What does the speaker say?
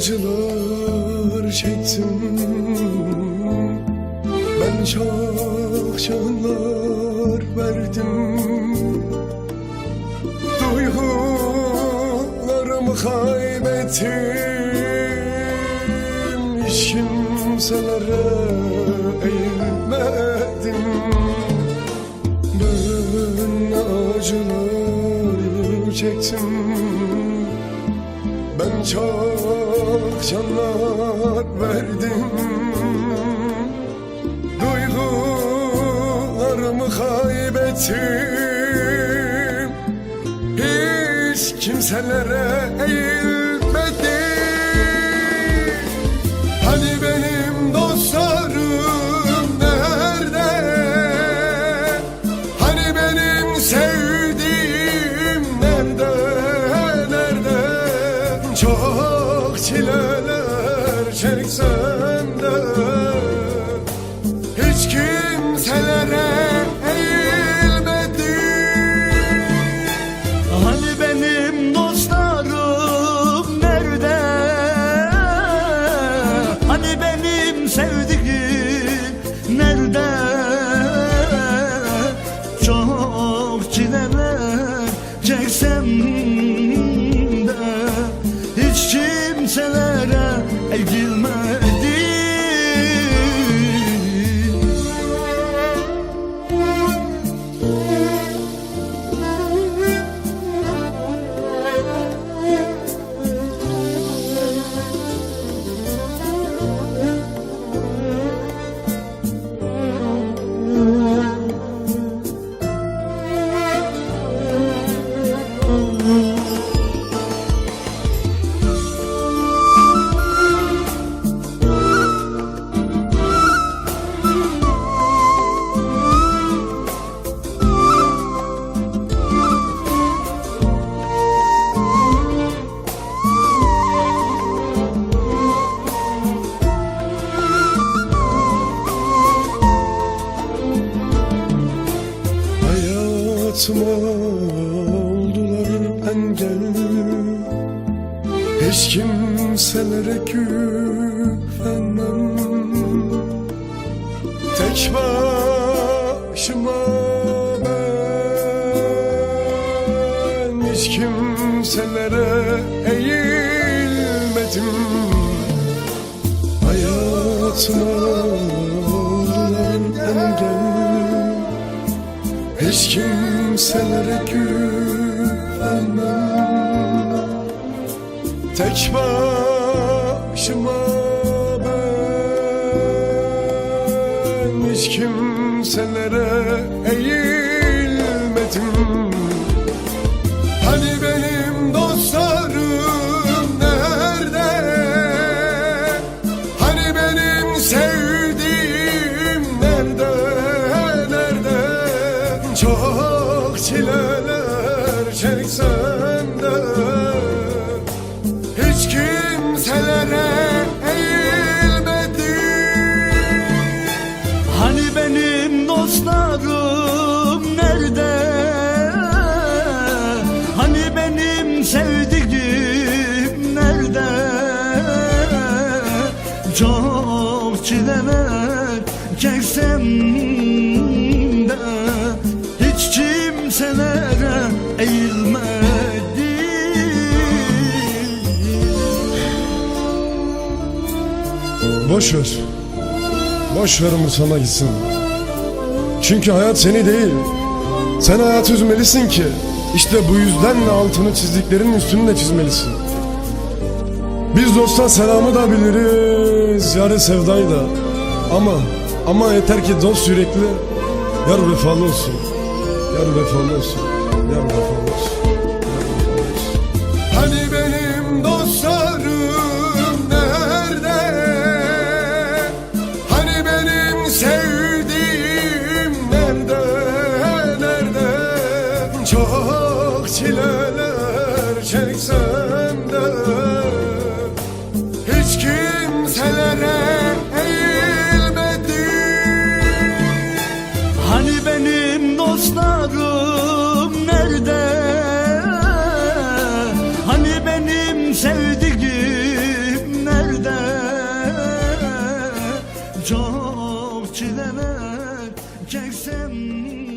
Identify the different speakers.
Speaker 1: Acılar çektim Ben çok canlar verdim. Duygularımı kaybettim. Hiç kimselere eğilmedim. Ben acılar çektim. Ben çok canlar verdim Duygularımı kaybettim Hiç kimselere eğilmedim Hani benim dostlarım nerede? Hani benim sevdiğim nerede? Nerede? Çok çileler çeksem de Hayatıma oldular engel. Hiç kimselere güvenmem Tek başıma ben Hiç kimselere eğilmedim. Hayatıma oldular engel. Hiç kimselere güvenmem Tek başıma ben Hiç kimselere eğilmedim Hani benim dostlarım nerede? Hani benim sevdiğim nerede? Nerede? Çok çileler çeksem de Hiç kimselere eğilmedim
Speaker 2: Hani benim dostlarım nerede? Hani benim sevdiğim nerede? Çok çileler kimselere eğilmedim
Speaker 1: Boş ver. Boş ver umursama gitsin. Çünkü hayat seni değil. Sen hayatı üzmelisin ki. İşte bu yüzden de altını çizdiklerinin üstünü de çizmelisin. Biz dosta selamı da biliriz, yarı sevdayı da. Ama, ama yeter ki dost yürekli, yar vefalı olsun. Yar vefalı olsun, yar vefalı olsun. Hani benim dostlarım nerede? Hani benim sevdiğim nerede? Nerede? Çok çileler çeksem Çok çileler çeksem